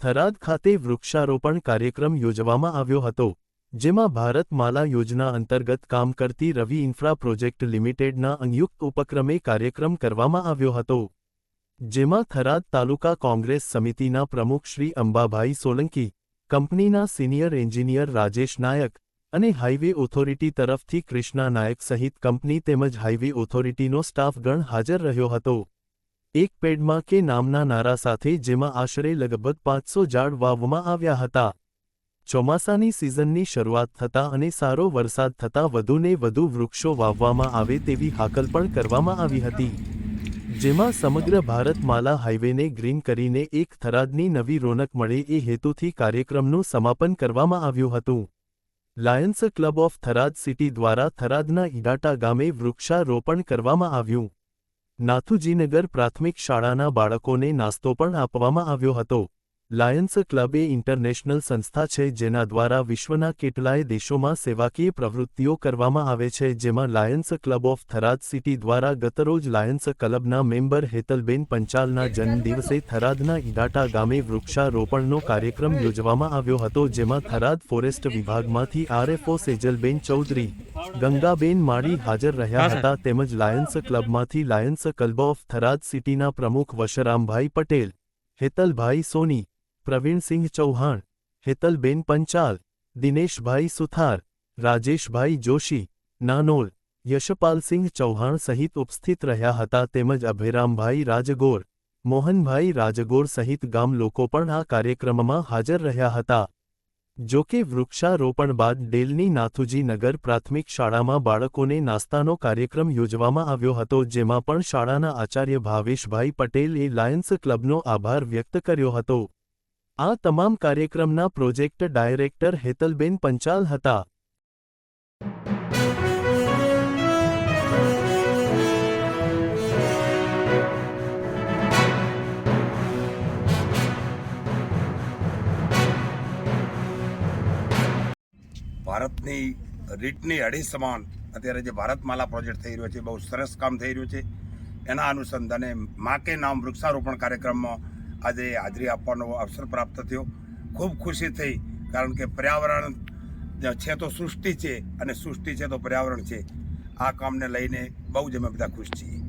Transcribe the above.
થરાદ ખાતે વૃક્ષારોપણ કાર્યક્રમ યોજવામાં આવ્યો હતો, જેમાં ભારતમાલા યોજના અંતર્ગત કામ કરતી રવિ ઇન્ફ્રા પ્રોજેક્ટ લિમિટેડના સંયુક્ત ઉપક્રમે કાર્યક્રમ કરવામાં આવ્યો હતો, જેમાં થરાદ તાલુકા કોંગ્રેસ સમિતિના પ્રમુખ શ્રી અંબાભાઈ સોલંકી, કંપનીના સિનિયર એન્જિનિયર રાજેશ નાયક અને હાઇવે ઓથોરિટી તરફથી કૃષ્ણા નાયક સહિત કંપની તેમજ હાઇવે ઓથોરિટીનો સ્ટાફગણ હાજર રહ્યો હતો. એક પેડમાં કે નામના નારા સાથે જેમાં આશરે લગભગ પાંચસો ઝાડ વાવવામાં આવ્યા હતા. ચોમાસાની સિઝનની શરૂઆત થતાં અને સારો વરસાદ થતાં વધુને વધુ વૃક્ષો વાવવામાં આવે તેવી હાકલ પણ કરવામાં આવી હતી. જેમાં સમગ્ર ભારતમાલા હાઈવેને ગ્રીન કરીને એક થરાદની નવી રોનક મળે એ હેતુથી કાર્યક્રમનું સમાપન કરવામાં આવ્યું હતું. Lions Club of Tharad City દ્વારા થરાદના ઈડાટા ગામે વૃક્ષારોપણ કરવામાં આવ્યું. નાથુજીનગર પ્રાથમિક શાળાના બાળકોને નાસ્તો પણ આપવામાં આવ્યો હતો. લાયન્સ ક્લબ એ ઇન્ટરનેશનલ સંસ્થા છે જેના દ્વારા વિશ્વના કેટલાય દેશોમાં સેવાકીય પ્રવૃત્તિઓ કરવામાં આવે છે જેમાં Lions Club of Tharad city દ્વારા ગતરોજ લાયન્સ ક્લબના મેમ્બર હેતલબેન પંચાલના જન્મદિવસે થરાદના ઇડાટા ગામે વૃક્ષારોપણનો કાર્યક્રમ યોજવામાં આવ્યો હતો જેમાં થરાદ ફોરેસ્ટ વિભાગમાંથી આરએફઓ સેજલબેન ચૌધરી ગંગાબેન માળી હાજર રહ્યા હતા તેમજ લાયન્સ ક્લબમાંથી લાયન્સ ક્લબ ઓફ થરાદ સિટીના પ્રમુખ વશરામભાઈ પટેલ હેતલભાઈ સોની પ્રવીણસિંહ ચૌહાણ, હેતલબેન પંચાલ, દિનેશભાઈ સુથાર, રાજેશભાઈ જોશી, નાનોલ, યશપાલસિંહ ચૌહાણ સહિત ઉપસ્થિત રહ્યા હતા તેમજ અભયરામભાઈ રાજગોર, મોહનભાઈ રાજગોર સહિત ગામ લોકો પણ આ કાર્યક્રમમાં હાજર રહ્યા હતા. જો કે વૃક્ષારોપણ બાદ ડેલની નાથુજી નગર પ્રાથમિક શાળામાં બાળકોને નાસ્તાનો કાર્યક્રમ યોજવામાં આવ્યો હતો જેમાં પણ શાળાના આચાર્ય ભાવેશભાઈ પટેલે લાયન્સ ક્લબનો આભાર વ્યક્ત કર્યો હતો. આ તમામ કાર્યક્રમના પ્રોજેક્ટ ડાયરેક્ટર હેતલબેન પંચાલ હતા. ભારતની રીટની અઢી સમાન અત્યારે જે ભારતમાલા પ્રોજેક્ટ થઈ રહ્યો છે, બહુ સરસ કામ થઈ રહ્યું છે. એના અનુસંધાને મા કે નામ વૃક્ષારોપણ કાર્યક્રમમાં આજે હાજરી આપવાનો અવસર પ્રાપ્ત થયો. ખૂબ ખુશી થઈ, કારણ કે પર્યાવરણ છે તો સૃષ્ટિ છે અને સૃષ્ટિ છે તો પર્યાવરણ છે. આ કામને લઈને બહુ જ અમે બધા ખુશ છીએ.